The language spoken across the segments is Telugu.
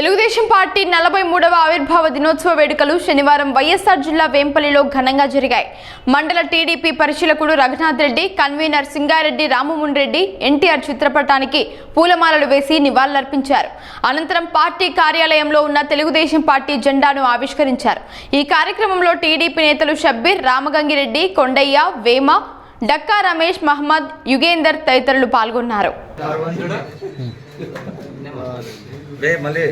తెలుగుదేశం పార్టీ నలభై మూడవ ఆవిర్భావ దినోత్సవ వేడుకలు శనివారం వైఎస్ఆర్ జిల్లా వేంపల్లిలో ఘనంగా జరిగాయి. మండల టీడీపీ పరిశీలకుడు రఘునాథ్ రెడ్డి కన్వీనర్ సింగారెడ్డి రామమోహన్ రెడ్డి ఎన్టీఆర్ చిత్రపటానికి పూలమాలలు వేసి నివాళులర్పించారు. అనంతరం పార్టీ కార్యాలయంలో ఉన్న తెలుగుదేశం పార్టీ జెండాను ఆవిష్కరించారు. ఈ కార్యక్రమంలో టీడీపీ నేతలు షబ్బీర్ రామగంగిరెడ్డి కొండయ్య వేమ డక్కా రమేష్ మహమ్మద్ యుగేందర్ తదితరులు పాల్గొన్నారు. వే మళ్ళీ.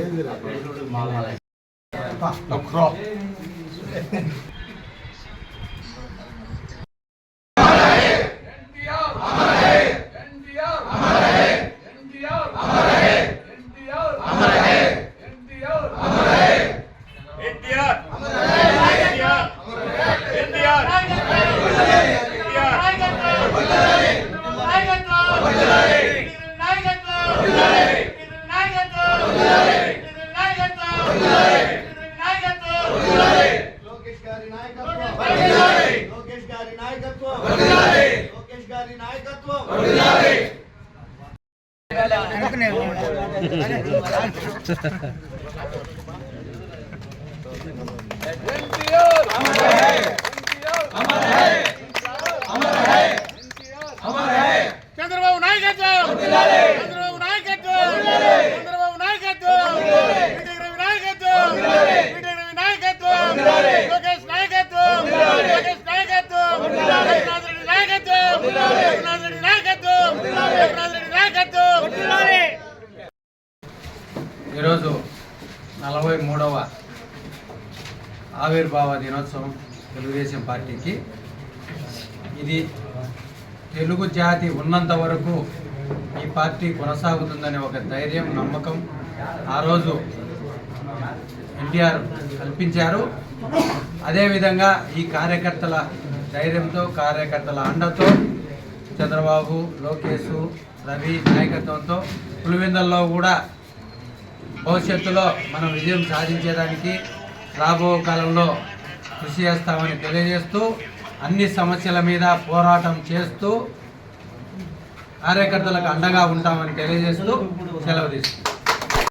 గారి నాయకత్వం లోకేష్ గారి నాయకత్వం ఈరోజు నలభై మూడవ ఆవిర్భావ దినోత్సవం తెలుగుదేశం పార్టీకి. ఇది తెలుగు జాతి ఉన్నంత వరకు ఈ పార్టీ కొనసాగుతుందనే ఒక ధైర్యం నమ్మకం ఆ రోజు ఎన్టీఆర్ కల్పించారు. అదేవిధంగా ఈ కార్యకర్తల ధైర్యంతో కార్యకర్తల అండతో చంద్రబాబు లోకేష్ రవి నాయకత్వంతో పులివెందల్లో కూడా భవిష్యత్తులో మనం విజయం సాధించేదానికి రాబో కాలంలో కృషి చేస్తామని తెలియజేస్తూ అన్ని సమస్యల మీద పోరాటం చేస్తూ కార్యకర్తలకు అండగా ఉంటామని తెలియజేస్తూ సెలవు తీసుకుంటాం